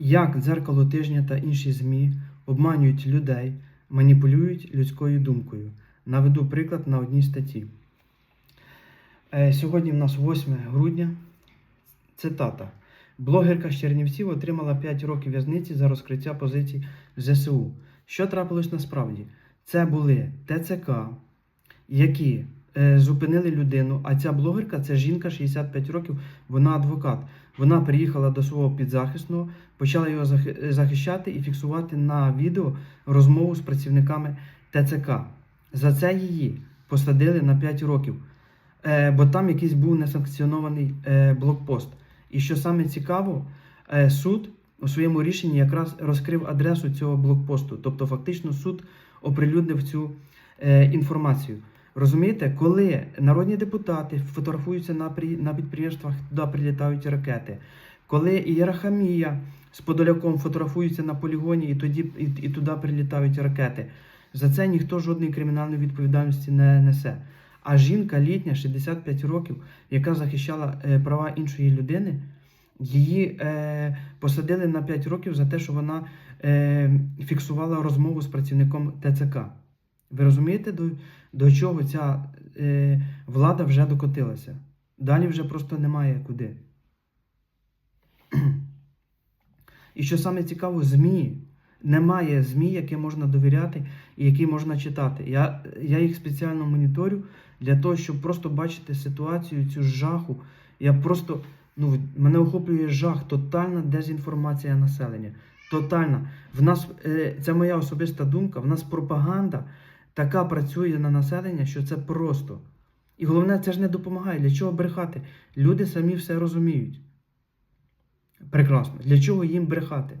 як дзеркало тижня та інші ЗМІ обманюють людей, маніпулюють людською думкою. Наведу приклад на одній статті. Е, Сьогодні в нас 8 грудня. Цитата. Блогерка з Чернівців отримала 5 років в'язниці за розкриття позицій ЗСУ. Що трапилось насправді? Це були ТЦК, які зупинили людину, а ця блогерка це жінка 65 років, вона адвокат. Вона приїхала до свого підзахисного, почала його захи- захищати і фіксувати на відео розмову з працівниками ТЦК. За це її посадили на 5 років, е, бо там якийсь був несанкціонований е, блокпост. І що саме цікаво, е, суд у своєму рішенні якраз розкрив адресу цього блокпосту. Тобто, фактично, суд оприлюднив цю е, інформацію. Розумієте, коли народні депутати фотографуються на, на підприємствах, туди прилітають ракети, коли Єрахамія з Подоляком фотографуються на полігоні і, тоді, і, і туди прилітають ракети, за це ніхто жодної кримінальної відповідальності не несе. А жінка літня, 65 років, яка захищала е, права іншої людини, її е, посадили на 5 років за те, що вона е, фіксувала розмову з працівником ТЦК. Ви розумієте, до, до чого ця е, влада вже докотилася? Далі вже просто немає куди. І що саме цікаво, ЗМІ. Немає ЗМІ, яке можна довіряти і які можна читати. Я, я їх спеціально моніторю для того, щоб просто бачити ситуацію, цю жаху. Я просто, ну, мене охоплює жах, тотальна дезінформація населення. Тотальна. В нас, е, це моя особиста думка, в нас пропаганда така працює на населення, що це просто. І головне, це ж не допомагає. Для чого брехати? Люди самі все розуміють. Прекрасно. Для чого їм брехати?